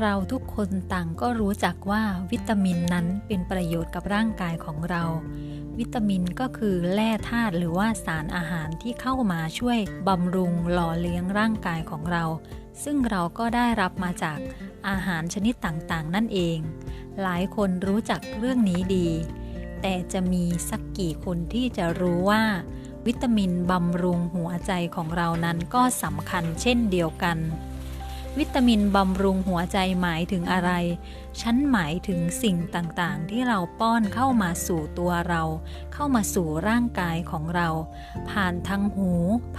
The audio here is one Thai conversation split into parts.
เราทุกคนต่างก็รู้จักว่าวิตามินนั้นเป็นประโยชน์กับร่างกายของเรา วิตามินก็คือแร่ธาตุหรือว่าสารอาหารที่เข้ามาช่วยบำรุงหล่อเลี้ยงร่างกายของเรา ซึ่งเราก็ได้รับมาจากอาหารชนิดต่างๆ นั่นเอง หลายคนรู้จักเรื่องนี้ดี แต่จะมีสักกี่คนที่จะรู้ว่า วิตามินบำรุงหัวใจของเรานั้นก็สำคัญเช่นเดียวกัน วิตามินบำรุงหัวใจหมายถึงอะไร ฉันหมายถึงสิ่งต่างๆ ที่เราป้อนเข้ามาสู่ตัวเรา เข้ามาสู่ร่างกายของเรา ผ่านทางหู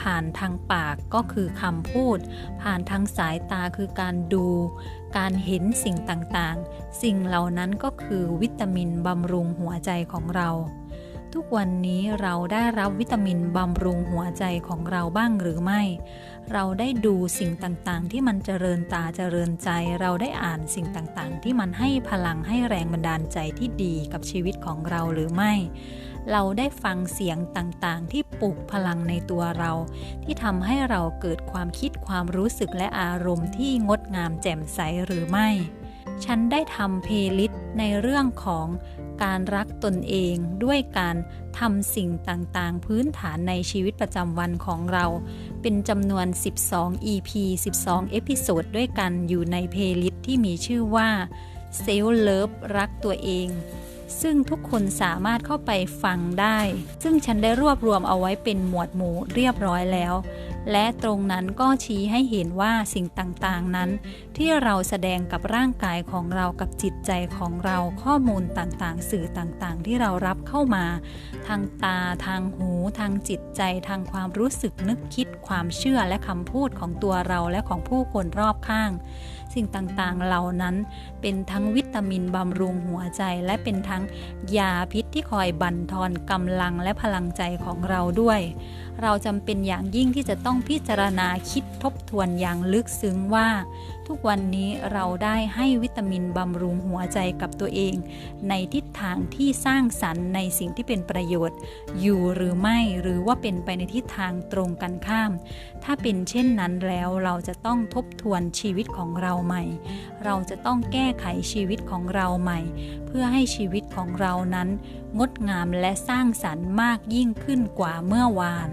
ผ่านทางปากก็คือคำพูด ผ่านทางสายตาคือการดู การเห็นสิ่งต่างๆ สิ่งเหล่านั้นก็คือวิตามินบำรุงหัวใจของเรา ทุกวันนี้เราได้รับวิตามินบำรุงหัวใจของเราบ้างหรือไม่ เราได้ดูสิ่งต่างๆ ที่มันเจริญตาเจริญใจ เราได้อ่านสิ่งต่างๆ ที่มันให้พลังให้แรงบันดาลใจที่ดีกับชีวิตของเราหรือไม่ เราได้ฟังเสียงต่างๆ ที่ปลุกพลังในตัวเรา ที่ทำให้เราเกิดความคิดความรู้สึกและอารมณ์ที่งดงามแจ่มใสหรือไม่ ฉันได้ทำเพลิสต์ในเรื่องของการรักตนเองด้วยการทำสิ่งต่างๆ พื้นฐานในชีวิตประจำวันของเรา เป็นจำนวน 12 EP 12 เอพิโซดด้วยกันอยู่ในเพลิสต์ที่มีชื่อว่า Self Love รักตัวเอง ซึ่งทุกคนสามารถเข้าไปฟังได้ ซึ่งฉันได้รวบรวมเอาไว้เป็นหมวดหมู่เรียบร้อยแล้ว และตรงนั้นก็ชี้ให้เห็นว่าสิ่งต่างๆนั้น ที่เราแสดงกับร่างกายของเรากับจิตใจของเราข้อมูลต่างๆ สื่อต่างๆ ที่เรารับเข้ามา ทางตาทางหู ทางจิตใจ ทางความรู้สึกนึกคิดความเชื่อและคำพูดของตัวเราและของผู้คนรอบข้าง สิ่งต่างๆเหล่านั้นเป็นทั้งวิตามินบำรุงหัวใจ และเป็นทั้งยาพิษที่คอยบั่นทอนกำลังและพลังใจของเราด้วย เราจำเป็นอย่างยิ่งที่จะต้องพิจารณาคิดทบทวนอย่างลึกซึ้งว่า ทุกวันนี้เราได้ให้วิตามินบำรุงหัวใจกับตัวเอง ในทิศทางที่สร้างสรรค์ในสิ่งที่เป็นประโยชน์ อยู่หรือไม่หรือว่าเป็นไปในทิศทางตรงกันข้าม ถ้าเป็นเช่นนั้นแล้วเราจะต้องทบทวนชีวิตของเราใหม่ เราจะต้องแก้ไขชีวิตของเราใหม่ เพื่อให้ชีวิตของเรานั้น งดงามและสร้างสรรค์มากยิ่งขึ้นกว่าเมื่อวาน